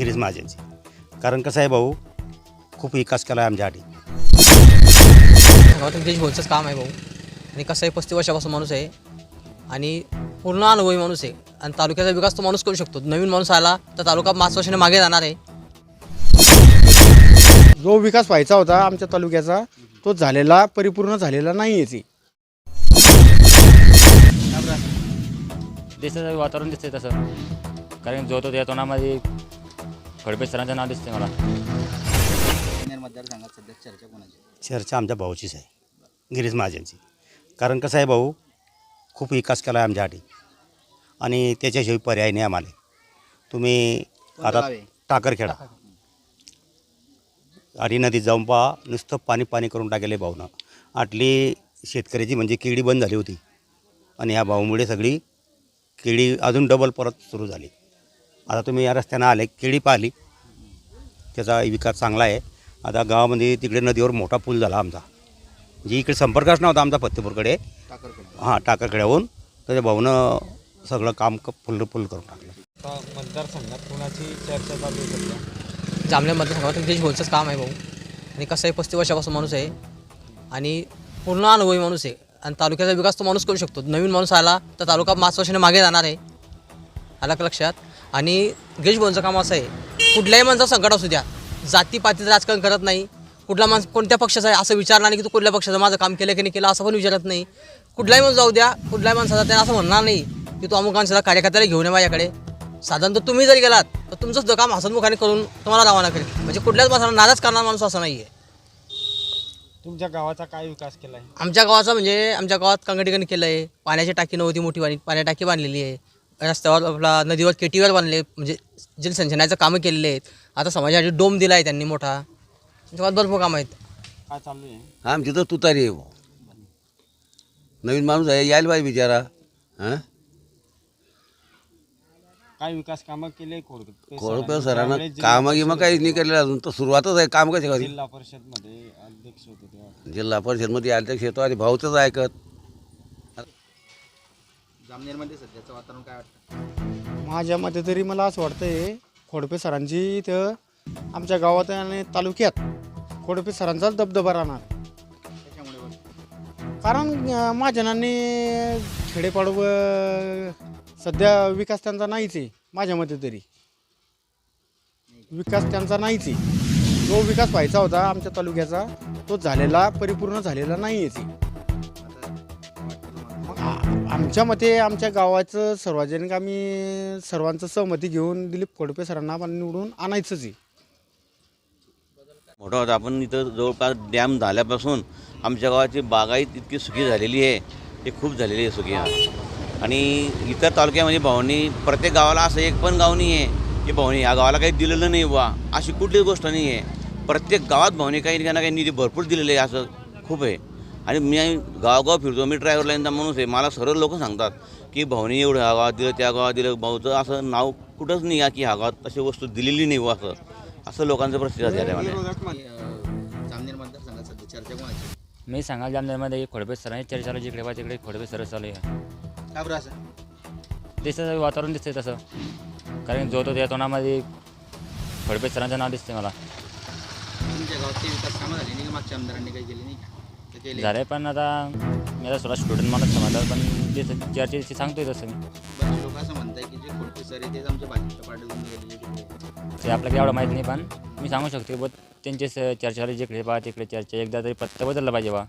गिरीश महाजनची कारण कसं आहे भाऊ खूप विकास केला आहे आमच्यासाठी गावात देश भाऊचंच काम आहे भाऊ. आणि कसं आहे पस्तीस वर्षापासून माणूस आहे. आणि पूर्ण अनुभवी माणूस आहे. आणि तालुक्याचा विकास तो माणूस करू शकतो. नवीन माणूस आला तर तालुका पाच वर्षाने मागे जाणार आहे. जो विकास व्हायचा होता आमच्या तालुक्याचा तो झालेला परिपूर्ण झालेला नाही आहे देशाचं वातावरण दिसतंय तसं. कारण जो तो त्या तोंडामध्ये खडपे सरांचं नाव दिसते मला. चर्चा आमच्या भाऊचीच आहे. गिरीश महाजनची. कारण कसं आहे भाऊ खूप विकास केला आहे आमच्यासाठी आणि त्याच्याशिवाय पर्याय नाही आम्हाला. तुम्ही आता टाकरखेडा. आणि नदीत जाऊन पहा नुसतं पाणी पाणी करून टाकेले भाऊनं. आटली शेतकऱ्याची म्हणजे किडी बंद झाली होती. आणि ह्या भाऊमुळे सगळी किडी अजून डबल परत सुरू झाली. आता तुम्ही या रस्त्यानं आले किडी पाहिली. त्याचा विकास चांगला आहे. आता गावामध्ये तिकडे नदीवर मोठा पूल झाला आमचा. म्हणजे इकडे संपर्कच नव्हता आमचा फत्तेपूरकडे हां टाकरखेड्याहून त्याच्या भाऊनं सगळं काम क- फुल फुल करून टाकलं. मतदारसंघात कोणाची चर्चा चालू आहे जामनेर मतदारसंघात देश भाऊचंच काम आहे भाऊ. आणि कसं आहे पस्तीस वर्षापासून माणूस आहे. आणि पूर्ण अनुभवी माणूस आहे. आणि तालुक्याचा विकास तो माणूस करू शकतो. नवीन माणूस आला तर तालुका पाच वर्षाने मागे जाणार आहे. आला का लक्षात? आणि भाऊंचं काम असं आहे कुठल्याही माणसाचं संकट असू द्या. जातीपातीचं राजकारण करत नाही. कुठला माणूस कोणत्या पक्षाचा आहे असं विचारणार नाही की तू कुठल्या पक्षाचं माझं काम केलं की नाही केलं असं पण विचारत नाही. कुठलाही माणूस जाऊ द्या कुठल्याही माणसाचा त्याला असं म्हणणार नाही की तू अमुक माणसाला कार्यकर्त्याला घेऊन ये माझ्याकडे. साधारणतः तुम्ही जर गेलात तर तुमचं सुद्धा काम हसनमुखाने करून तुम्हाला रवाना करेल म्हणजे कुठल्याच माणसाला नाराज करणार माणूस असं नाही आहे तुमच्या गावाचा काय विकास केला आहे आमच्या गावाचं म्हणजे आमच्या गावात कंगटीकरण केलं आहे पाण्याची टाकी नव्हती मोठी पाणी पाण्या टाकी बांधलेली आहे. रस्त्यावर आपला नदीवर केटीवर बांधले म्हणजे जलसिंचनाचं कामं केलेले आहेत. आता समाजासाठी डोम दिला आहे त्यांनी मोठा. गावात भरपूर कामं आहेत. काय चालू आहे? आमची तर तुतारी आहे भाऊ. नवीन माणूस आहे यायला पाहिजे बिचारा. हां? काय विकास कामं केले खोडके खोडपे सरांना? कामं गिमं काही नाही केलेलं अजून. तर सुरुवातच आहे काम कसे जिल्हा परिषदमध्ये अध्यक्ष होते तेव्हा. जिल्हा परिषदमध्ये अध्यक्ष येतो आणि भाऊचंच ऐकत. माझ्या मते तरी मला असं वाटतंय खोडपे सरांची इथं आमच्या गावात आणि तालुक्यात खोडपे सरांचाच दबदबा राहणार. कारण महाजनांनी खेडेपाडू सध्या विकास त्यांचा नाहीच आहे माझ्या मते तरी. विकास त्यांचा नाहीच आहे. जो विकास व्हायचा होता आमच्या तालुक्याचा तो झालेला परिपूर्ण झालेला नाही आहे. आमच्या मते आमच्या गावाचं सार्वजनिक आम्ही सर्वांचं सहमती घेऊन दिलीप खोडपे सरांना आपण निवडून आणायचंच आहे. मोठा होता. आपण इथं जवळपास डॅम झाल्यापासून आमच्या गावाची बागायत इतकी सुखी झालेली आहे. ते खूप झालेली आहे सुखी. आणि इतर तालुक्यामध्ये भावनी प्रत्येक गावाला असं एक पण गाव नाही आहे की भावनी या गावाला काही दिलेलं नाही बा अशी कुठलीच गोष्ट नाही आहे. प्रत्येक गावात भावनी काही ना काही निधी भरपूर दिलेले आहे असं खूप आहे. आणि मी गावगाव फिरतो मी ड्रायव्हर लाईनचा माणूस आहे. मला सर्व लोक सांगतात की भावनी एवढं ह्या गावात दिलं त्या गावात दिलं भाऊचं असं नाव कुठंच नाही आहे की ह्या गावात तशी वस्तू दिलेली नाही बुवा असं. असं लोकांचं प्रतिसाद आहे त्यामध्ये मी सांगाल जामनेरमध्ये खोडपे सरांची चर्चा चालू जिकडे पहा तिकडे खोडपे सर चालू आहे. देशाचं वातावरण दिसतंय तसं. कारण जो तो त्या तोंडामध्ये खोडपे सरांचं नाव दिसते मला. झाले पण आता मी आता स्वतः स्टुडंट माणूस समजतात पण ते चर्चेची सांगतोय तसं मी. ते आपल्याला एवढं माहीत नाही पण मी सांगू शकतो की बुवा त्यांचे स- चर्चा झाली जिकडे पहा तिकडे चर्चा एकदा तरी पत्ता बदलला पाहिजे बा.